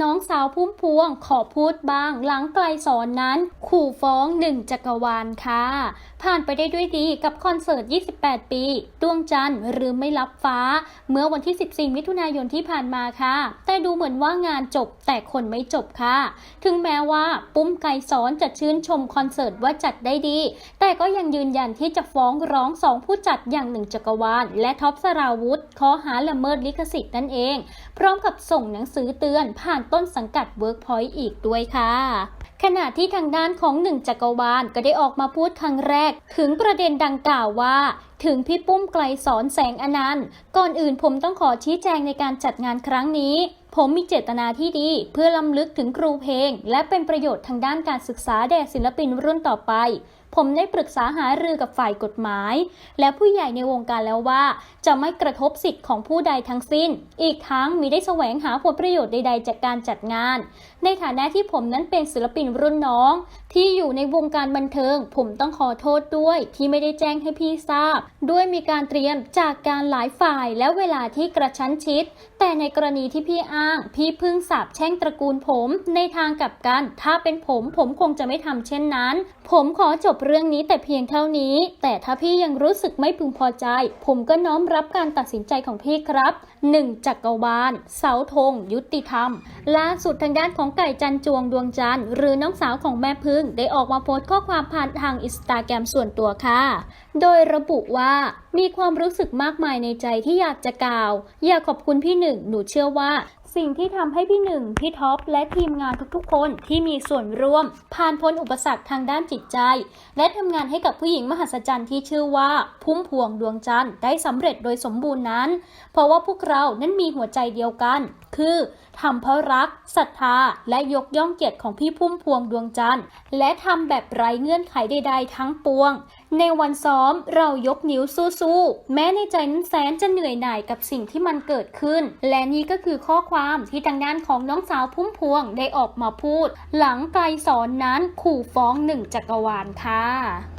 น้องสาวพุ่มพวงขอพูดบ้าง หลังไกลสอนนั้น ขู่ฟ้องหนึ่งจักรวาลค่ะ ผ่านไปได้ด้วยดีกับคอนเสิร์ต 28 ปี ดวงจันทร์หรือไม่รับฟ้า เมื่อวันที่ 14 มิถุนายนที่ผ่านมาค่ะ แต่ดูเหมือนว่างานจบแต่คนไม่จบค่ะ ถึงแม้ว่าปุ้มไก่สอนจะชื่นชมคอนเสิร์ตว่าจัดได้ดี แต่ก็ยังยืนยันที่จะฟ้องร้องสองผู้จัดอย่างหนึ่งจักรวาล และท็อปสราวุธข้อหาละเมิดลิขสิทธิ์นั่นเอง พร้อมกับส่งหนังสือเตือนผ่านต้นสังกัดเวิร์กพอยต์อีกด้วยค่ะขณะที่ทางด้านของหนึ่งจักรวาลก็ได้ออกมาพูดครั้งแรก ถึงประเด็นดังกล่าวว่า ถึงพี่ปุ้มไกลสอนแสงอนันต์ก่อนอื่นผมต้องขอชี้แจงในการจัดงานครั้งนี้ ผมมีเจตนาที่ดี เพื่อล้ำลึกถึงครูเพลง และเป็นประโยชน์ทางด้านการศึกษาแด่ศิลปินรุ่นต่อไป ผมได้ปรึกษาหารือกับฝ่ายกฎหมาย และผู้ใหญ่ในวงการแล้วว่า จะไม่กระทบสิทธิ์ของผู้ใดทั้งสิ้น อีกทั้งมิได้แสวงหาผลประโยชน์ใด ๆ จากการจัดงาน ในฐานะที่ผมนั้นเป็นศิลปินรุ่นน้อง ที่อยู่ในวงการบันเทิง ผมต้องขอโทษด้วย ที่ไม่ได้แจ้งให้พี่ทราบ ด้วยมีการเตรียมจากการหลายฝ่ายและเวลาที่กระชั้นชิด แต่ในกรณีที่พี่อ้าง พี่พึ่งสาบแช่งตระกูลผมในทางกลับกัน ถ้าเป็นผม ผมคงจะไม่ทำเช่นนั้น ผมขอจบเรื่องนี้แต่เพียงเท่านี้ แต่ถ้าพี่ยังรู้สึกไม่พึงพอใจ ผมก็น้อมรับการตัดสินใจของพี่ครับหนึ่งจักรวาล เสาธง ยุติธรรม ล่าสุดทางด้านของไก่จันจวงดวงจันทร์หรือน้องสาวของแม่พึ่ง ได้ออกมาโพสต์ข้อความผ่านทางอินสตาแกรมส่วนตัวค่ะ โดยระบุว่ามีความรู้สึกมากมายในใจที่อยากจะกล่าว อยากขอบคุณพี่หนึ่ง หนูเชื่อว่า สิ่งที่ทำให้พี่หนึ่งพี่ท็อปและทีมงานทุกๆ คนที่มีส่วนร่วม ผ่านพ้นอุปสรรคทางด้านจิตใจ และทำงานให้กับผู้หญิงมหัศจรรย์ที่ชื่อว่า พุ่มพวงดวงจันทร์ได้สำเร็จโดยสมบูรณ์นั้น เพราะว่าพวกเรานั้นมีหัวใจเดียวกัน คือทำเพราะรักศรัทธาและยกย่องเกียรติของพี่พุ่มพวงดวงจันทร์และทำแบบไร้เงื่อนไขใด ๆ ทั้งปวง ในวันซ้อมเรายกนิ้วสู้ๆแม้ในใจนั้นแสนจะเหนื่อยหน่ายกับสิ่งที่มันเกิดขึ้น และนี่ก็คือข้อความที่ทางด้านของน้องสาวพุ่มพวงได้ออกมาพูด หลังไกลสอนนั้นขู่ฟ้องหนึ่งจักรวาลค่ะ